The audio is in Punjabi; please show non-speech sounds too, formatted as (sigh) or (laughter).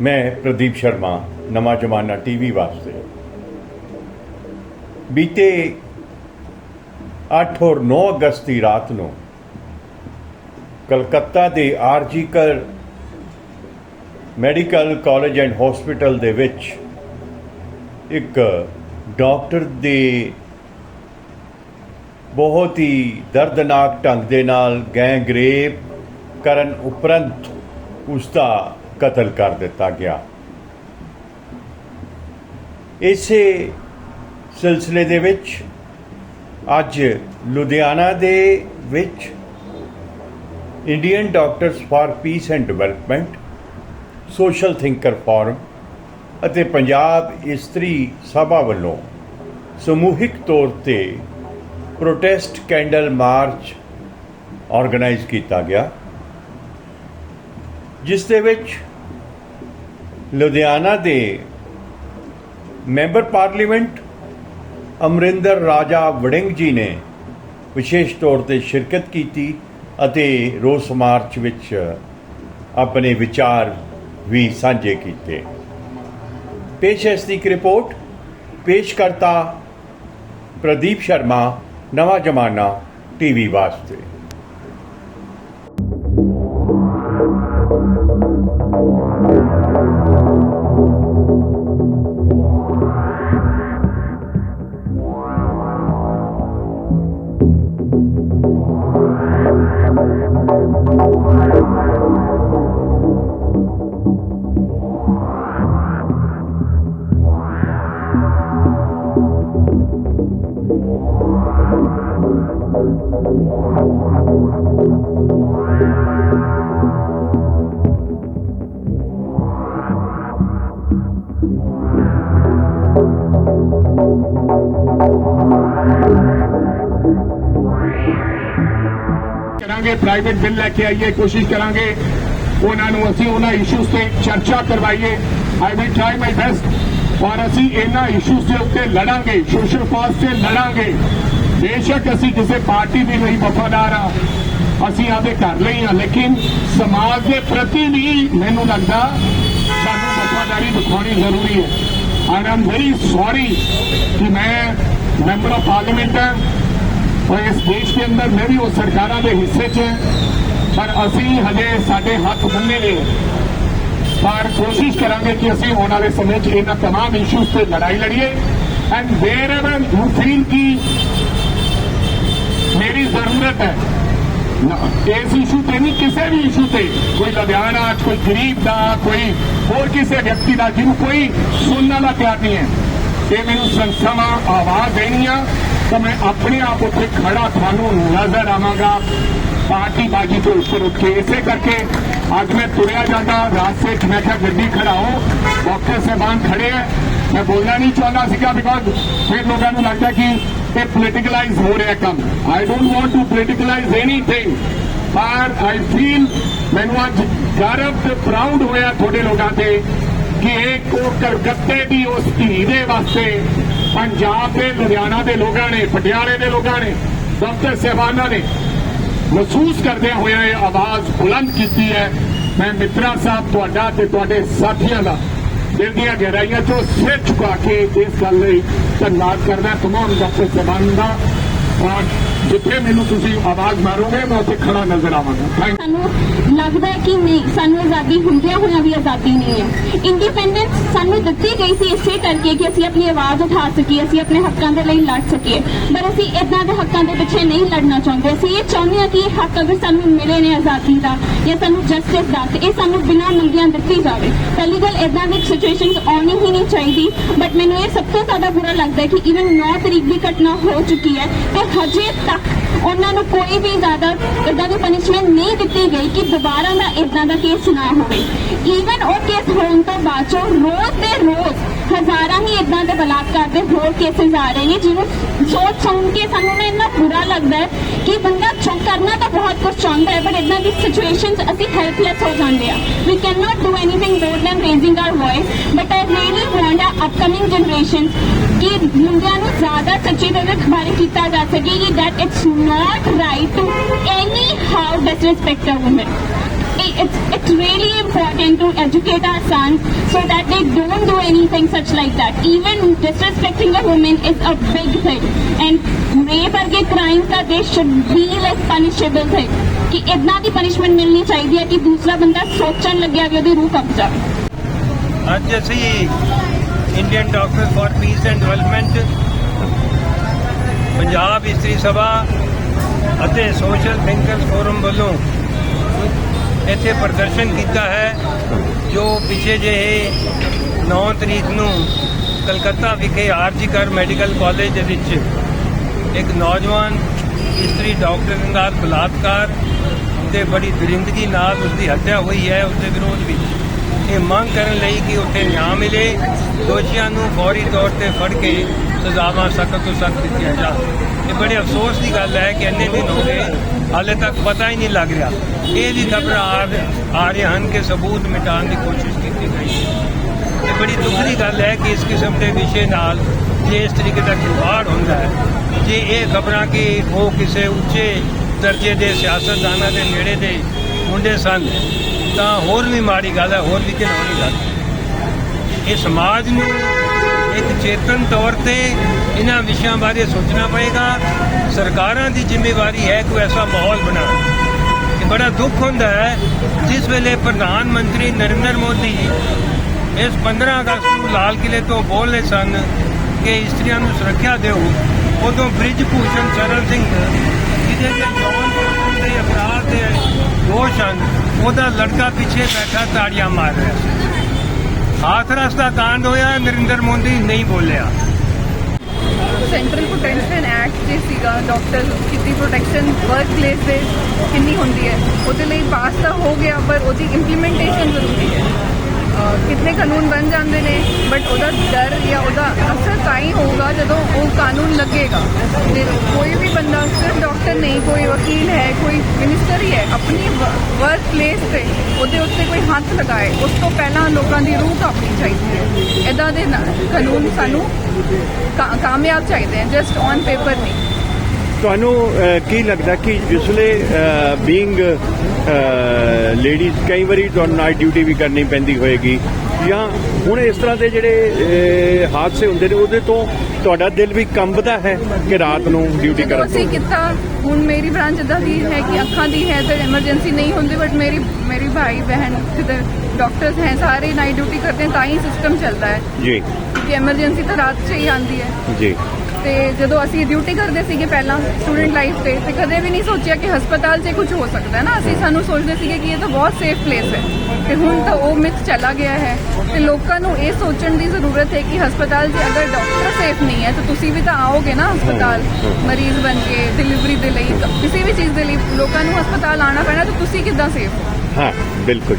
ਮੈਂ ਪ੍ਰਦੀਪ ਸ਼ਰਮਾ, ਨਵਾਂ ਜ਼ਮਾਨਾ ਟੀਵੀ ਵਾਸਤੇ। ਬੀਤੇ 8 ਔਰ 9 ਅਗਸਤ ਦੀ ਰਾਤ ਨੂੰ ਕਲਕੱਤਾ ਦੇ RG Kar medical college and hospital ਦੇ ਵਿੱਚ ਇੱਕ ਡਾਕਟਰ ਦੇ ਬਹੁਤ ਹੀ ਦਰਦਨਾਕ ਢੰਗ ਦੇ ਨਾਲ ਗੈਂਗਰੇਪ ਕਰਨ ਉਪਰੰਤ ਉਸ ਦਾ ਕਤਲ ਕਰ ਦਿੱਤਾ ਗਿਆ। ਇਸੇ ਸਿਲਸਿਲੇ ਦੇ ਵਿੱਚ ਅੱਜ ਲੁਧਿਆਣਾ ਦੇ ਵਿੱਚ Indian doctors for peace and development, social thinker forum ਅਤੇ ਪੰਜਾਬ ਇਸਤਰੀ ਸਭਾ ਵੱਲੋਂ ਸਮੂਹਿਕ ਤੌਰ ਤੇ ਪ੍ਰੋਟੈਸਟ ਕੈਂਡਲ ਮਾਰਚ ਆਰਗੇਨਾਈਜ਼ ਕੀਤਾ ਗਿਆ। ਜਿਸ ਦੇ ਵਿੱਚ ਲੁਧਿਆਣਾ ਦੇ ਮੈਂਬਰ ਪਾਰਲੀਮੈਂਟ ਅਮਰਿੰਦਰ ਰਾਜਾ ਵੜਿੰਗ ਜੀ ਨੇ ਵਿਸ਼ੇਸ਼ ਤੌਰ ਤੇ ਸ਼ਿਰਕਤ ਕੀਤੀ ਅਤੇ ਰੋਸ ਮਾਰਚ ਵਿੱਚ ਆਪਣੇ ਵਿਚਾਰ ਵੀ ਸਾਂਝੇ ਕੀਤੇ। ਪੇਸ਼ ਹੈ ਦੀ ਇੱਕ ਰਿਪੋਰਟ। ਪੇਸ਼ ਕਰਤਾ ਪ੍ਰਦੀਪ ਸ਼ਰਮਾ, ਨਵਾਂ ਜ਼ਮਾਨਾ, ਟੀਵੀ ਵਾਸਤੇ। ਕਰਾਂਗੇ ਪ੍ਰਾਈਵੇਟ ਬਿੱਲ ਲੈ ਕੇ ਆਈਏ ਕੋਸ਼ਿਸ਼ ਕਰਾਂਗੇ ਉਹਨਾਂ ਨੂੰ ਅਸੀਂ ਉਹਨਾਂ ਇਸ਼ੂਜ਼ ਤੇ ਚਰਚਾ ਕਰਵਾਈਏ I will try my best ਔਰ ਅਸੀਂ ਇਹਨਾਂ ਇਸ਼ੂਜ਼ ਦੇ ਉੱਤੇ ਲੜਾਂਗੇ ਸੋਸ਼ਲ ਕਾਜ਼ ਤੇ ਲੜਾਂਗੇ। ਬੇਸ਼ੱਕ ਅਸੀਂ ਕਿਸੇ ਪਾਰਟੀ ਦੀ ਨਹੀਂ ਵਫਾਦਾਰ ਆ। ਅਸੀਂ ਆਪਦੇ ਘਰ ਲਈ ਆ, ਲੇਕਿਨ ਸਮਾਜ ਦੇ ਪ੍ਰਤੀ ਵੀ ਮੈਨੂੰ ਲੱਗਦਾ ਸਾਨੂੰ ਵਫਾਦਾਰੀ ਦਿਖਾਉਣੀ ਜ਼ਰੂਰੀ ਹੈ। ਆਈ ਐਮ ਵੈਰੀ ਸੌਰੀ ਕਿ ਮੈਂ ਮੈਂਬਰ ਆਫ ਪਾਰਲੀਮੈਂਟ ਹਾਂ। ਔਰ ਇਸ ਦੇਸ਼ ਦੇ ਅੰਦਰ ਮੈਂ ਵੀ ਉਹ ਸਰਕਾਰਾਂ ਦੇ ਹਿੱਸੇ 'ਚ ਹਾਂ। ਪਰ ਅਸੀਂ ਹਜੇ ਸਾਡੇ ਹੱਥ ਬੰਨੇ ਨੇ ਪਰ ਕੋਸ਼ਿਸ਼ ਕਰਾਂਗੇ ਕਿ ਅਸੀਂ ਆਉਣ ਵਾਲੇ ਸਮੇਂ 'ਚ ਇਹਨਾਂ तमाम ਇਸ਼ੂਜ਼ ਤੇ ਲੜਾਈ ਲੜੀਏ ਐਂਡ ਵੇਅਰਐਵਰ ਯੂ ਫੀਲ ਕਿ ਮੇਰੀ ਜ਼ਰੂਰਤ ਹੈ ਨਾ, ਇਸ ਇਸ਼ੂ ਤੇ ਨਹੀਂ ਕਿਸੇ ਵੀ ਇਸ਼ੂ ਤੇ ਕੋਈ ਲੁਧਿਆਣਾ 'ਚ ਕੋਈ ਗਰੀਬ ਦਾ ਕੋਈ ਹੋਰ ਕਿਸੇ ਵਿਅਕਤੀ ਦਾ ਜਿਹਨੂੰ ਕੋਈ ਸੁਣਨ ਵਾਲਾ ਤਿਆਰ ਨਹੀਂ ਹੈ ਇਹ ਮੈਨੂੰ ਸੰਸਥਾਵਾਂ ਆਵਾਜ਼ ਦੇਣੀਆਂ ਤਾਂ ਮੈਂ ਆਪਣੇ ਆਪ ਉੱਥੇ ਖੜਾ ਤੁਹਾਨੂੰ ਨਜ਼ਰ ਆਵਾਂਗਾ। ਪਾਰਟੀ ਬਾਜੀ ਤੋਂ ਉੱਪਰ ਉੱਠ ਕੇ ਇਸੇ ਕਰਕੇ ਅੱਜ ਮੈਂ ਤੁਰਿਆ ਜਾਂਦਾ ਰਾਸਤੇ 'ਚ ਮੈਂ ਕਿਹਾ ਗੱਡੀ ਖੜਾਓ ਡਾਕਟਰ ਸਾਹਿਬਾਨ ਖੜੇ ਹੈ ਮੈਂ ਬੋਲਣਾ ਨਹੀਂ ਚਾਹੁੰਦਾ ਸੀਗਾ ਬਿਕਾਜ਼ ਫਿਰ ਲੋਕਾਂ ਨੂੰ ਲੱਗਦਾ ਕਿ ਇਹ ਪੋਲੀਟੀਕਲਾਈਜ਼ ਹੋ ਰਿਹਾ ਕੰਮ। I don't want to politicise anything ਪਰ ਆਈ ਫੀਲ ਮੈਨੂੰ ਅੱਜ ਗਰਵ ਤੇ ਪ੍ਰਾਊਡ ਹੋਇਆ ਤੁਹਾਡੇ ਲੋਕਾਂ ਤੇ ਕਿ ਇਹ ਕੋ ਕਰਕੱਤੇ ਦੀ ਉਸ ਧੀ ਦੇ ਵਾਸਤੇ ਪੰਜਾਬ ਦੇ, ਲੁਧਿਆਣਾ ਦੇ ਲੋਕਾਂ ਨੇ, ਪਟਿਆਲੇ ਦੇ ਲੋਕਾਂ ਨੇ ਡਾਕਟਰ ਸਹਿਬਾਨਾ ਨੇ ਮਹਿਸੂਸ ਕਰਦਿਆਂ ਹੋਇਆ ਇਹ ਆਵਾਜ਼ ਬੁਲੰਦ ਕੀਤੀ ਹੈ। ਮੈਂ ਮਿੱਤਰਾ ਸਾਹਿਬ ਤੁਹਾਡਾ ਤੇ ਤੁਹਾਡੇ ਸਾਥੀਆਂ ਦਾ ਦਿਲ ਦੀਆਂ ਗਹਿਰਾਈਆਂ ਚੋਂ ਸਿਰ ਝੁਕਾ ਕੇ ਇਸ ਗੱਲ ਲਈ ਧੰਨਵਾਦ ਕਰਦਾ। ਤਮਾਮ ਡਾਕਟਰ ਸਹਿਬਾਨ ਦਾ ਔਰ ਜਿੱਥੇ ਮੈਨੂੰ ਤੁਸੀਂ ਆਵਾਜ਼ ਮਾਰੋਗੇ, ਮੈਂ ਉੱਥੇ ਖੜਾ ਨਜ਼ਰ ਆਵਾਂਗਾ। ਥੈਂਕ ਸਾਨੂੰ ਲੱਗਦਾ ਹੈ ਕਿ ਨਹੀਂ, ਸਾਨੂੰ ਆਜ਼ਾਦੀ, ਹੁੰਦਿਆਂ ਹੋਇਆਂ ਵੀ ਆਜ਼ਾਦੀ ਨਹੀਂ ਹੈ। ਇੰਡੀਪੈਂਡੈਂਸ ਸਾਨੂੰ ਦਿੱਤੀ ਗਈ ਸੀ ਇਸੇ ਕਰਕੇ ਕਿ ਅਸੀਂ ਆਪਣੀ ਆਵਾਜ਼ ਉਠਾ ਸਕੀਏ, ਅਸੀਂ ਆਪਣੇ ਹੱਕਾਂ ਦੇ ਲਈ ਲੜ ਸਕੀਏ। ਪਰ ਅਸੀਂ ਇਦਾਂ ਦੇ ਹੱਕਾਂ ਦੇ ਪਿੱਛੇ ਨਹੀਂ ਲੜਨਾ ਚਾਹੁੰਦੇ। ਅਸੀਂ ਇਹ ਚਾਹੁੰਦੇ ਹਾਂ ਕਿ ਇਹ ਹੱਕ ਅਗਰ ਸਾਨੂੰ ਮਿਲੇ ਨੇ ਆਜ਼ਾਦੀ ਦਾ ਜਾਂ ਸਾਨੂੰ ਜਸਟਿਸ ਦਾ, ਤੇ ਇਹ ਸਾਨੂੰ ਬਿਨਾਂ ਮੰਗਿਆਂ ਦਿੱਤੀ ਜਾਵੇ। ਪਹਿਲੀ ਗੱਲ ਇਦਾਂ ਦੀ ਸਿਚੁਏਸ਼ਨਸ ਆਉਣੀ ਹੀ ਨਹੀਂ ਚਾਹੀਦੀ। ਬਟ ਮੈਨੂੰ ਇਹ ਸਭ ਤੋਂ ਜ਼ਿਆਦਾ ਬੁਰਾ ਲੱਗਦਾ ਹੈ ਕਿ ਇਵਨ 9 ਤਰੀਕ ਦੀ ਘਟਨਾ ਹੋ ਚੁੱਕੀ ਹੈ, ਤੇ ਹਜੇ ਤੱਕ (laughs) ਉਹਨਾਂ ਨੂੰ ਕੋਈ ਵੀ ਜ਼ਿਆਦਾ ਇਦਾਂ ਦੀ ਪਨਿਸ਼ਮੈਂਟ ਨਹੀਂ ਦਿੱਤੀ ਗਈ ਕਿ ਦੁਬਾਰਾ ਦਾ ਇਦਾਂ ਦਾ ਕੇਸ ਨਾ ਹੋਵੇ। ਈਵਨ ਉਹ ਕੇਸ ਹੋਣ ਤੋਂ ਬਾਅਦ ਚੋਂ ਰੋਜ਼ ਦੇ ਰੋਜ਼ ਹਜ਼ਾਰਾਂ ਹੀ ਇਦਾਂ ਦੇ ਬਲਾਤਕਾਰ ਦੇ ਹੋਰ ਕੇਸਿਸ ਆ ਰਹੇ ਨੇ, ਜਿਹਨੂੰ ਸੋਚ ਸੁਣ ਕੇ ਸਾਨੂੰ ਨਾ ਇੰਨਾ ਬੁਰਾ ਲੱਗਦਾ ਹੈ ਕਿ ਬੰਦਾ ਚੁੱਪ ਕਰਨਾ ਤਾਂ ਬਹੁਤ ਕੁਝ ਚਾਹੁੰਦਾ ਹੈ ਪਰ ਇਦਾਂ ਦੀ ਸਿਚੁਏਸ਼ਨਸ ਅਸੀਂ ਹੈਲਪਲੈਸ ਹੋ ਜਾਂਦੇ ਆ we can not do anything more than raising our voice but I really want a upcoming generations ਕਿ ਮੁੰਡਿਆਂ ਨੂੰ ਜ਼ਿਆਦਾ ਸੱਚੀ ਦੇ ਬਾਰੇ ਕੀਤਾ ਜਾ ਸਕੇ, ਕਿ that it's not right to any how disrespect a woman i- it's it's really important to educate our sons so that they don't do anything such like that. Even disrespecting a woman is a big thing, and rape ਵਰਗੇ crimes that they should be like punishable thing. ਕਿ ਇਦਾਂ ਦੀ punishment ਮਿਲਣੀ ਚਾਹੀਦੀ ਹੈ ਕਿ ਦੂਸਰਾ ਬੰਦਾ ਸੋਚਣ ਲੱਗਿਆ ਵੀ ਉਹਦੀ ਰੂਹ ਕੰਬ ਜਾਵੇ ਅੱਜ ਅਸੀਂ Indian doctor for peace and development Punjab ਇਸਤਰੀ ਸਭਾ ਅਤੇ ਸੋਸ਼ਲ ਥਿੰਕਰਸ ਫੋਰਮ ਵੱਲੋਂ ਇੱਥੇ ਪ੍ਰਦਰਸ਼ਨ ਕੀਤਾ ਹੈ, ਜੋ ਪਿਛੇ ਜਿਹੇ 9 ਤਰੀਕ ਨੂੰ ਕਲਕੱਤਾ ਵਿਖੇ ਆਰਜੀਕਰ ਮੈਡੀਕਲ ਕਾਲਜ ਦੇ ਵਿੱਚ ਇੱਕ ਨੌਜਵਾਨ ਇਸਤਰੀ ਡਾਕਟਰ ਦੇ ਨਾਲ ਬਲਾਤਕਾਰ ਤੇ ਬੜੀ ਦਰਿੰਦਗੀ ਨਾਲ ਉਸ ਦੀ ਹੱਤਿਆ ਹੋਈ ਹੈ। ਉਸ ਦੇ ਵਿਰੋਧ ਵਿੱਚ ਇਹ ਮੰਗ ਕਰਨ ਲਈ ਕਿ ਉੱਥੇ ਨਿਆਂ ਮਿਲੇ। ਦੋਸ਼ੀਆਂ ਨੂੰ ਫੌਰੀ ਤੌਰ ਤੇ ਫੜ ਕੇ ਸਜ਼ਾਵਾਂ ਸਖਤ ਤੋਂ ਸਖਤ ਦਿੱਤੀਆਂ ਜਾਣ ਇਹ ਬੜੇ ਅਫਸੋਸ ਦੀ ਗੱਲ ਹੈ ਕਿ ਇੰਨੇ ਦਿਨ ਹੋ ਗਏ, ਹਾਲੇ ਤੱਕ ਪਤਾ ਹੀ ਨਹੀਂ ਲੱਗ ਰਿਹਾ। ਇਹ ਵੀ ਖਬਰਾਂ ਆ ਆ ਰਹੀਆਂ ਹਨ ਕਿ ਸਬੂਤ ਮਿਟਾਉਣ ਦੀ ਕੋਸ਼ਿਸ਼ ਕੀਤੀ ਗਈ ਹੈ। ਇਹ ਬੜੀ ਦੁੱਖ ਦੀ ਗੱਲ ਹੈ ਕਿ ਇਸ ਕਿਸਮ ਦੇ ਵਿਸ਼ੇ ਨਾਲ ਜੇ ਇਸ ਤਰੀਕੇ ਦਾ ਖਿਲਵਾੜ ਹੁੰਦਾ ਹੈ, ਜੇ ਇਹ ਖਬਰਾਂ ਕਿ ਉਹ ਕਿਸੇ ਉੱਚੇ ਦਰਜੇ ਦੇ ਸਿਆਸਤਦਾਨਾਂ ਦੇ ਨੇੜੇ ਦੇ ਮੁੰਡੇ ਸਨ, ਤਾਂ ਹੋਰ ਵੀ ਮਾੜੀ ਗੱਲ ਹੈ, ਹੋਰ ਵੀ ਘਿਨਾਉਣੀ ਗੱਲ ਇਹ ਸਮਾਜ ਨੂੰ ਇੱਕ ਚੇਤਨ ਤੌਰ ਤੇ ਇਹਨਾਂ ਵਿਸ਼ਿਆਂ ਬਾਰੇ ਸੋਚਣਾ ਪਏਗਾ। ਸਰਕਾਰਾਂ ਦੀ ਜ਼ਿੰਮੇਵਾਰੀ ਹੈ ਕਿ ਐਸਾ ਮਾਹੌਲ ਬਣਾਉਣ। ਇਹ ਬੜਾ ਦੁੱਖ ਹੁੰਦਾ ਹੈ। ਜਿਸ ਵੇਲੇ ਪ੍ਰਧਾਨ ਮੰਤਰੀ ਨਰਿੰਦਰ ਮੋਦੀ ਇਸ 15 ਅਗਸਤ ਨੂੰ ਲਾਲ ਕਿਲੇ ਤੋਂ ਬੋਲ ਰਹੇ ਸਨ ਕਿ ਇਸਤਰੀਆਂ ਨੂੰ ਸੁਰੱਖਿਆ ਦਿਓ, ਉਦੋਂ ਬ੍ਰਿਜ ਭੂਸ਼ਣ ਚਰਨ ਸਿੰਘ, ਜਿਹਦੇ ਦੇ ਜੌਨ ਦੇ ਅਪਰਾਧ ਦੇ ਦੋਸ਼ ਹਨ, ਉਹਦਾ ਲੜਕਾ ਪਿੱਛੇ ਬੈਠਾ ਤਾੜੀਆਂ ਮਾਰ ਰਿਹਾ ਸੀ। ਹਾਥਰਸ ਦਾ ਕਾਂਡ ਹੋਇਆ ਨਰਿੰਦਰ ਮੋਦੀ ਨਹੀਂ ਬੋਲਿਆ ਸੈਂਟਰਲ ਪ੍ਰੋਟੈਕਸ਼ਨ ਐਕਟ ਜੇ ਸੀਗਾ ਡਾਕਟਰ ਕਿੰਨੀ ਪ੍ਰੋਟੈਕਸ਼ਨ ਵਰਕ ਪਲੇਸ ਦੇ ਕਿੰਨੀ ਹੁੰਦੀ ਹੈ ਉਹਦੇ ਲਈ ਪਾਸ ਤਾਂ ਹੋ ਗਿਆ ਪਰ ਉਹਦੀ ਇੰਪਲੀਮੈਂਟੇਸ਼ਨ ਜ਼ਰੂਰੀ ਹੈ ਕਿੰਨੇ ਕਾਨੂੰਨ ਬਣ ਜਾਂਦੇ ਨੇ ਬਟ ਉਹਦਾ ਡਰ ਜਾਂ ਉਹਦਾ ਤਾਂ ਹੀ ਹੋਊਗਾ ਜਦੋਂ ਉਹ ਕਾਨੂੰਨ ਲੱਗੇਗਾ। ਜੇ ਕੋਈ ਵੀ ਬੰਦਾ, ਸਿਰਫ ਡਾਕਟਰ ਨਹੀਂ, ਕੋਈ ਵਕੀਲ ਹੈ, ਕੋਈ ਮਿਨਿਸਟਰ ਹੀ ਹੈ, ਆਪਣੀ ਵਰਕ ਪਲੇਸ ਤੇ ਉਹਦੇ ਉੱਤੇ ਕੋਈ ਹੱਥ ਲਗਾਏ, ਉਸ ਤੋਂ ਪਹਿਲਾਂ ਲੋਕਾਂ ਦੀ ਰੂਹ ਕਾਪਣੀ ਚਾਹੀਦੀ ਹੈ। ਇਦਾਂ ਦੇ ਕਾਨੂੰਨ ਸਾਨੂੰ ਕਾਮਯਾਬ ਚਾਹੀਦੇ ਹੈ ਜਸਟ ਔਨ ਪੇਪਰ ਨਹੀਂ। ਤੁਹਾਨੂੰ ਕੀ ਲੱਗਦਾ ਕਿ ਜਿਸਲੇ ਬੀਇੰਗ ਲੇਡੀਜ਼ ਕਈ ਵਾਰੀ ਤੁਹਾਨੂੰ ਨਾਈਟ ਡਿਊਟੀ ਵੀ ਕਰਨੀ ਪੈਂਦੀ ਹੋਏਗੀ ਜਾਂ ਹੁਣ ਇਸ ਤਰ੍ਹਾਂ ਦੇ ਜਿਹੜੇ ਹਾਦਸੇ ਹੁੰਦੇ ਨੇ ਉਹਦੇ ਤੋਂ ਤੁਹਾਡਾ ਦਿਲ ਵੀ ਕੰਬਦਾ ਹੈ ਕਿ ਰਾਤ ਨੂੰ ਡਿਊਟੀ ਕਰਨ ਤੋਂ? ਕੀਤਾ ਹੁਣ ਮੇਰੀ ਬ੍ਰਾਂਚ ਇਦਾਂ ਦੀ ਹੈ ਕਿ ਅੱਖਾਂ ਦੀ ਹੈ ਤੇ ਐਮਰਜੈਂਸੀ ਨਹੀਂ ਹੁੰਦੀ ਬਟ ਮੇਰੀ ਮੇਰੀ ਭਾਈ ਬਹਿਨ ਜਿੱਦਾਂ ਡਾਕਟਰਸ ਹੈ ਸਾਰੇ ਨਾਈਟ ਡਿਊਟੀ ਕਰਤੇ हैं ਤਾਂ ਹੀ ਸਿਸਟਮ ਚੱਲਦਾ ਹੈ। ਜੀ। ਕਿ ਐਮਰਜੈਂਸੀ ਤਾਂ ਰਾਤ 'ਚ ਹੀ ਆਉਂਦੀ ਹੈ। ਜੀ। ਤੇ ਜਦੋਂ ਅਸੀਂ ਡਿਊਟੀ ਕਰਦੇ ਸੀਗੇ ਪਹਿਲਾਂ ਸਟੂਡੈਂਟ ਲਾਈਫ ਤੇ ਤੇ ਕਦੇ ਵੀ ਨਹੀਂ ਸੋਚਿਆ ਕਿ ਹਸਪਤਾਲ 'ਚ ਕੁਝ ਹੋ ਸਕਦਾ ਹੈ ਨਾ। ਅਸੀਂ ਸਾਨੂੰ ਸੋਚਦੇ ਸੀਗੇ ਕਿ ਇਹ ਤਾਂ ਬਹੁਤ ਸੇਫ ਪਲੇਸ ਹੈ। ਤੇ ਹੁਣ ਤਾਂ ਉਹ ਮਿਥ ਚਲਾ ਗਿਆ ਹੈ। ਤੇ ਲੋਕਾਂ ਨੂੰ ਇਹ ਸੋਚਣ ਦੀ ਜ਼ਰੂਰਤ ਹੈ ਕਿ ਹਸਪਤਾਲ 'ਚ ਅਗਰ ਡਾਕਟਰ ਸੇਫ ਨਹੀਂ ਹੈ ਤਾਂ ਤੁਸੀਂ ਵੀ ਤਾਂ ਆਓਗੇ ਨਾ ਹਸਪਤਾਲ ਮਰੀਜ਼ ਬਣ ਕੇ ਡਿਲੀਵਰੀ ਦੇ ਲਈ ਕਿਸੇ ਵੀ ਚੀਜ਼ ਦੇ ਲਈ ਲੋਕਾਂ ਨੂੰ ਹਸਪਤਾਲ ਆਉਣਾ ਪੈਣਾ ਤਾਂ ਤੁਸੀਂ ਕਿੱਦਾਂ ਸੇਫ ਹੋ? ਹਾਂ ਬਿਲਕੁਲ।